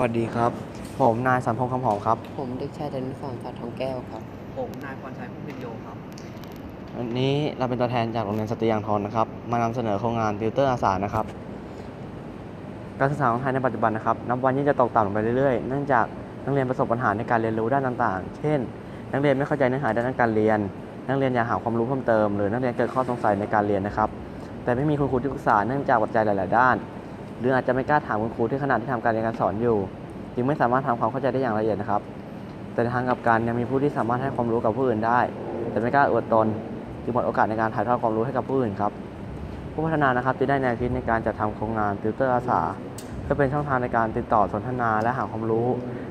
วัสดีครับ ผมนายสันพงษ์คำหอมครับ ผมเด็กชายธนุสรณ์ฟ้าทองแก้วครับ ผมนายพรชัยพุ่มพินโยครับ วันนี้เราเป็นตัวแทนจากโรงเรียนสตรียางทองนะครับ มานำเสนอโครงงานติวเตอร์อาสานะครับ การศึกษาของไทยในปัจจุบันนะครับ นับวันยิ่งจะตกต่ำลงไปเรื่อยๆ เนื่องจากนักเรียนประสบปัญหาในการเรียนรู้ด้านต่างๆ เช่น นักเรียนไม่เข้าใจเนื้อหาด้านการเรียน นักเรียนอยากหาความรู้เพิ่มเติม หรือนักเรียนเกิดข้อสงสัยในการเรียนนะครับ แต่ไม่มีคุณครูที่ปรึกษาเนื่องจากปัจจัยหลาย ๆ ด้าน หรืออาจจะไม่กล้าถามคุณครูที่ขณะที่ทำการเรียนการสอนอยู่ จึงไม่สามารถทำความเข้าใจได้อย่างละเอียดนะครับ แต่ทางกับกันยังมีผู้ที่สามารถให้ความรู้กับผู้อื่นได้ แต่ไม่กล้าอวดตน จึงหมดโอกาสในการถ่ายทอดความรู้ให้กับผู้อื่นครับ ผู้พัฒนานะครับจึงได้แนวคิดในการจัดทำโครงงานติวเตอร์อาสาเพื่อเป็นช่องทางในการติดต่อสนทนาและหาความรู้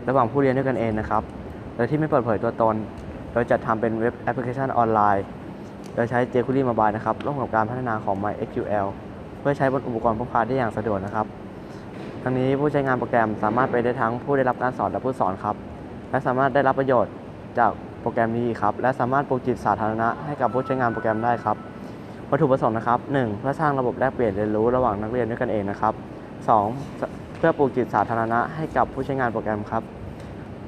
ระหว่างผู้เรียนด้วยกันเองนะครับโดยที่ไม่เปิดเผยตัวตน โดยจัดทำเป็นเว็บแอปพลิเคชันออนไลน์ โดยใช้ jQuery Mobile นะครับร่วมกับการพัฒนาของ MySQL พื่อใช้บนอุปกรณ์พกพาได้อย่างสะดวกนะครับ ทั้งนี้ผู้ใช้งานโปรแกรมสามารถไปได้ทั้งผู้ได้รับการสอนและผู้สอนครับ และสามารถได้รับประโยชน์จากโปรแกรมนี้ครับ และสามารถปลูกจิตสาธารณะให้กับผู้ใช้งานโปรแกรมได้ครับ วัตถุประสงค์นะครับ 1. เพื่อสร้างระบบแลกเปลี่ยนเรียนรู้ระหว่างนักเรียนด้วยกันเองนะครับ 2. เพื่อปลูกจิตสาธารณะให้กับผู้ใช้งานโปรแกรมครับ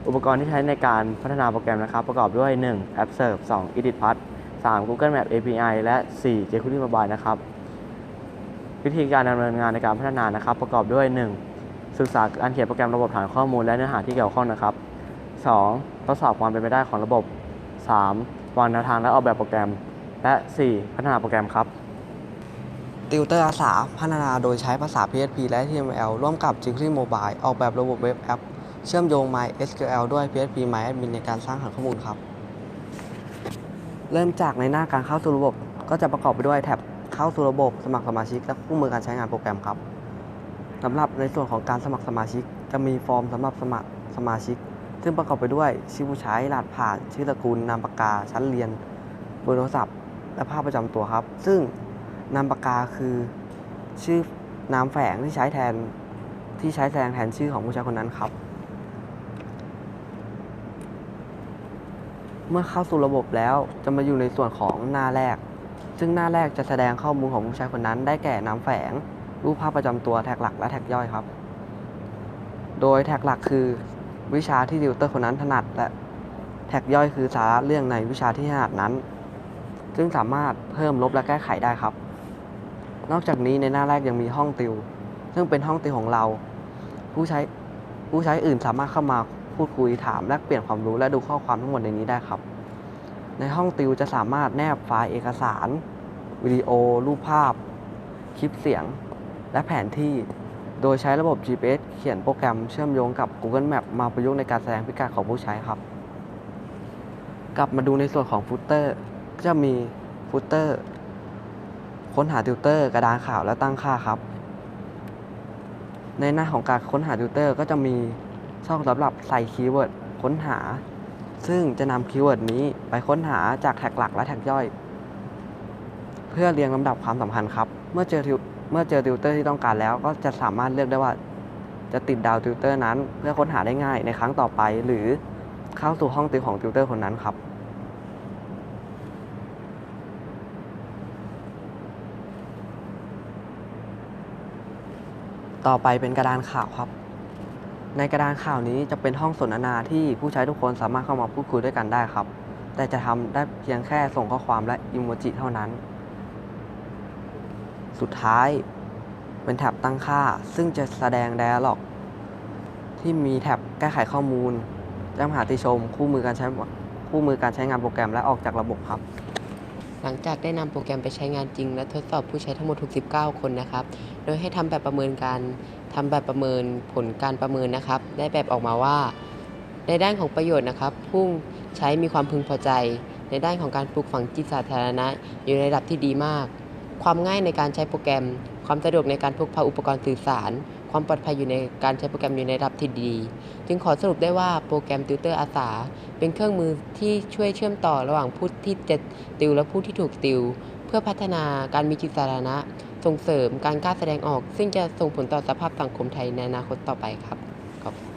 อุปกรณ์ที่ใช้ในการพัฒนาโปรแกรมนะครับ ประกอบด้วย 1. App Serve 2. EditPad 3. Google Map API และ 4. jQuery Mobile นะครับ วิธีการดำเนินงานในการพัฒนานะครับ ประกอบด้วย 1. ศึกษาการเขียนโปรแกรมระบบฐานข้อมูลและเนื้อหาที่เกี่ยวข้องนะครับ 2. ทดสอบความเป็นไปได้ของระบบ 3. วางแนวทางและออกแบบโปรแกรม และ 4. พัฒนาโปรแกรมครับติวเตอร์อาสาพัฒนาโดยใช้ภาษา PHP และ HTML ร่วมกับ jQuery Mobile ออกแบบระบบเว็บแอป เชื่อมโยง MySQL ด้วย PHP MyAdmin ในการสร้างฐานข้อมูลครับ เริ่มจากในหน้าการเข้าสู่ระบบก็จะประกอบไปด้วยแท็บ เข้าสู่ระบบสมัครสมาชิกและคู่มือการใช้งานโปรแกรมครับสำหรับในส่วนของการสมัครสมาชิก จะมีฟอร์มสำหรับสมัครสมาชิก ซึ่งประกอบไปด้วยชื่อผู้ใช้รหัสผ่าน ชื่อตระกูล นามปากกา ชั้นเรียน เบอร์โทรศัพท์ และภาพประจำตัวครับ ซึ่งนามปากกาคือชื่อนามแฝงที่ใช้แทนที่ใช้แสดงแทนชื่อของผู้ใช้คนนั้นครับ เมื่อเข้าสู่ระบบแล้วจะมาอยู่ในส่วนของหน้าแรก ซึ่งหน้าแรกจะแสดงข้อมูลของผู้ใช้คนนั้น ได้แก่นามแฝง รูปภาพประจำตัวแท็กหลักและแท็กย่อยครับ โดยแท็กหลักคือวิชาที่ติวเตอร์คนนั้นถนัด และแท็กย่อยคือสาระเรื่องในวิชาที่ถนัดนั้น ซึ่งสามารถเพิ่มลบและแก้ไขได้ครับ นอกจากนี้ในหน้าแรกยังมีห้องติว ซึ่งเป็นห้องติวของเรา ผู้ใช้ผู้ใช้อื่นสามารถเข้ามาพูดคุยถามแลกเปลี่ยนความรู้และดูข้อความทั้งหมดในนี้ได้ครับ ในห้องติวจะสามารถแนบไฟล์เอกสาร วิดีโอ รูปภาพ คลิปเสียง และแผนที่ โดยใช้ระบบ GPS เขียนโปรแกรมเชื่อมโยงกับ Google Map มาประยุกต์ในการแสดงพิกัดของผู้ใช้ครับ กลับมาดูในส่วนของฟุตเตอร์ก็จะมีฟุตเตอร์ค้นหาติวเตอร์กระดานข่าวและตั้งค่าครับ ในหน้าของการค้นหาติวเตอร์ก็จะมีช่องสำหรับใส่คีย์เวิร์ดค้นหา ซึ่งจะนำคีย์เวิร์ดนี้ไปค้นหาจากแท็กหลักและแท็กย่อย เพื่อเรียงลำดับความสำคัญครับ เมื่อเจอเมื่อเจอติวเตอร์ที่ต้องการแล้ว ก็จะสามารถเลือกได้ว่า จะติดดาวติวเตอร์นั้น เพื่อค้นหาได้ง่ายในครั้งต่อไป หรือเข้าสู่ห้องติวของติวเตอร์คนนั้นครับต่อไปเป็นกระดานข่าวครับ ในกระดานข่าวนี้จะเป็นห้องสนทนาที่ผู้ใช้ทุกคนสามารถเข้ามาพูดคุยด้วยกันได้ครับ แต่จะทำได้เพียงแค่ส่งข้อความและอิโมจิเท่านั้น สุดท้ายเป็นแท็บตั้งค่า ซึ่งจะแสดง dialog ที่มีแท็บแก้ไขข้อมูลแจ้งหาติชม คู่มือการใช้คู่มือการใช้งานโปรแกรมและออกจากระบบครับ หลังจากได้นำโปรแกรมไปใช้งานจริง และทดสอบผู้ใช้ทั้งหมด 69 คนนะครับ โดยให้ทำแบบประเมินการ ทำแบบประเมินผลการประเมินนะครับ ได้แบบออกมาว่า ในด้านของประโยชน์นะครับ ผู้ใช้มีความพึงพอใจ ในด้านของการปลูกฝังจิตสาธารณะ อยู่ในระดับที่ดีมาก ความง่ายในการใช้โปรแกรม ความสะดวกในการพกพาอุปกรณ์สื่อสาร ความปลอดภัยอยู่ในการใช้โปรแกรมอยู่ในระดับที่ดี จึงขอสรุปได้ว่าโปรแกรมติวเตอร์อาสา เป็นเครื่องมือที่ช่วยเชื่อมต่อระหว่างผู้ที่จะติวและผู้ที่ถูกติว เพื่อพัฒนาการมีจิตสาธารณะ ส่งเสริมการกล้าแสดงออก ซึ่งจะส่งผลต่อสภาพสังคมไทยในอนาคตต่อไปครับขอบคุณ